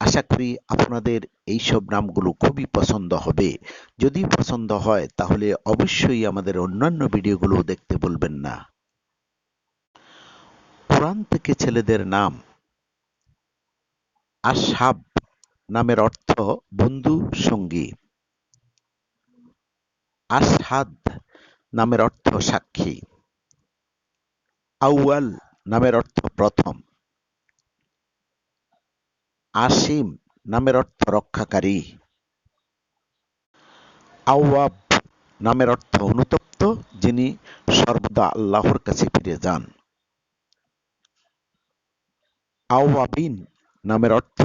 আশা করি আপনাদের এইসব নামগুলো খুবই পছন্দ হবে। যদি পছন্দ হয়, তাহলে অবশ্যই আমাদের অন্যান্য ভিডিওগুলো দেখতে বলবেন না। কোরআন থেকে ছেলেদের নাম আশাব নামের অর্থ বন্ধু, সঙ্গী। আশহাদ নামের অর্থ সাক্ষী। আউয়াল নামের অর্থ প্রথম। আসিম নামের অর্থ রক্ষাকারী। আওয়াব নামের অর্থ অনুতপ্ত, যিনি সর্বদা আল্লাহর কাছে ফিরে যান। আওয়াবিন নামের অর্থ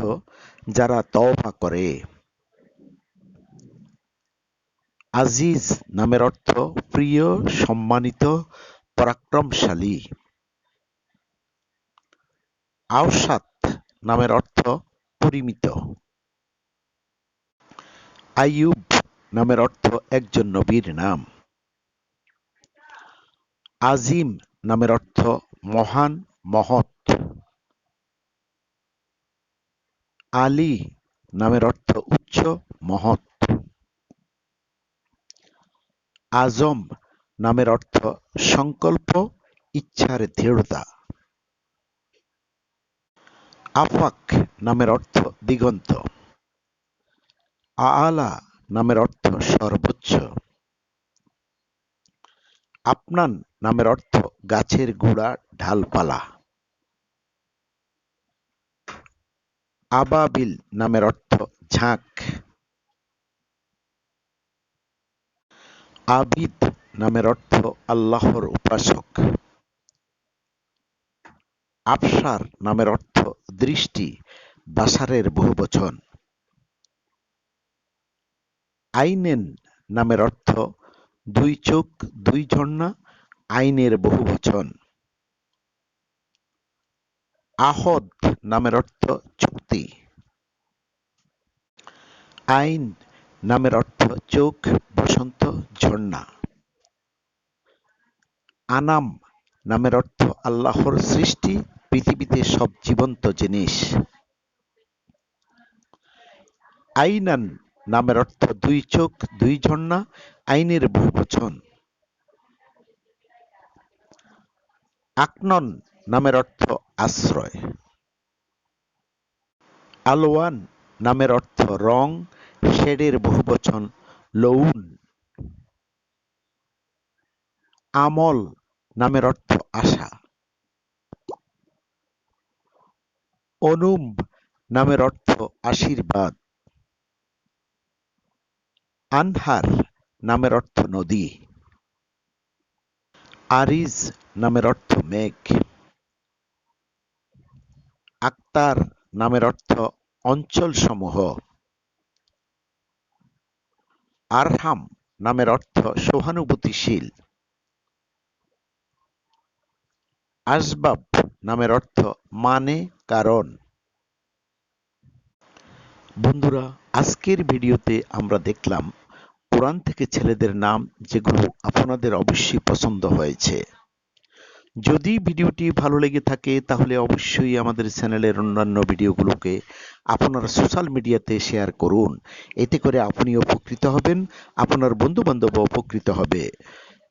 যারা তওবা করে। আজিজ নামের অর্থ প্রিয়, সম্মানিত, পরাক্রমশালী। আওসাত নামের অর্থ পরিমিত। আইয়ুব নামের অর্থ একজন নবীর নাম। আজিম নামের অর্থ মহান, মহৎ। আলী নামের অর্থ উচ্চ, মহৎ। আজম নামের অর্থ সংকল্প, ইচ্ছার দৃঢ়তা। আফাক নামের অর্থ দিগন্ত। আলা নামের অর্থ সর্বোচ্চ। আপনান নামের অর্থ গাছের গুড়া, ঢালপালা। আবাবিল নামের অর্থ ঝাঁক। আবিদ নামের অর্থ আল্লাহর উপাসক। আবসার নামের অর্থ দৃষ্টি বাসারের বহুবচন আইনেন নামের অর্থ দুই চোখ, দুই ঝর্ণা, আইনের বহুবচন আহদ নামের অর্থ চুক্তি। আইন নামের অর্থ চোখ, বসন্ত, ঝর্ণা। আনাম নামের অর্থ আল্লাহর সৃষ্টি পৃথিবীতে সব জীবন্ত জিনিস। আইনান নামের অর্থ দুই চোখ, দুই ঝর্ণা, আইনের বহুবচন। আকনন নামের অর্থ আশ্রয়। আলোয়ান নামের অর্থ রং, শেডের বহুবচন লৌন আমল নামের অর্থ আশা। অনুম্ব নামের অর্থ আশীর্বাদ। আনহার নামের অর্থ নদী। আরিজ নামের অর্থ মেঘ। আক্তার নামের অর্থ অঞ্চলসমূহ। আরহাম নামের অর্থ সহানুভূতিশীল। আসবাব নামের অর্থ মানে কারণ। বন্ধুরা, আজকের ভিডিওতে আমরা দেখলাম কোরআন থেকে ছেলেদের নাম যেগুলো আপনাদের অবশ্যই পছন্দ হয়েছে। যদি ভিডিওটি ভালো লেগে থাকে, তাহলে অবশ্যই আমাদের চ্যানেলের অন্যান্য ভিডিওগুলোকে আপনার সোশ্যাল মিডিয়াতে শেয়ার করুন। এতে করে আপনি উপকৃত হবেন, আপনার বন্ধু বান্ধব উপকৃত হবে।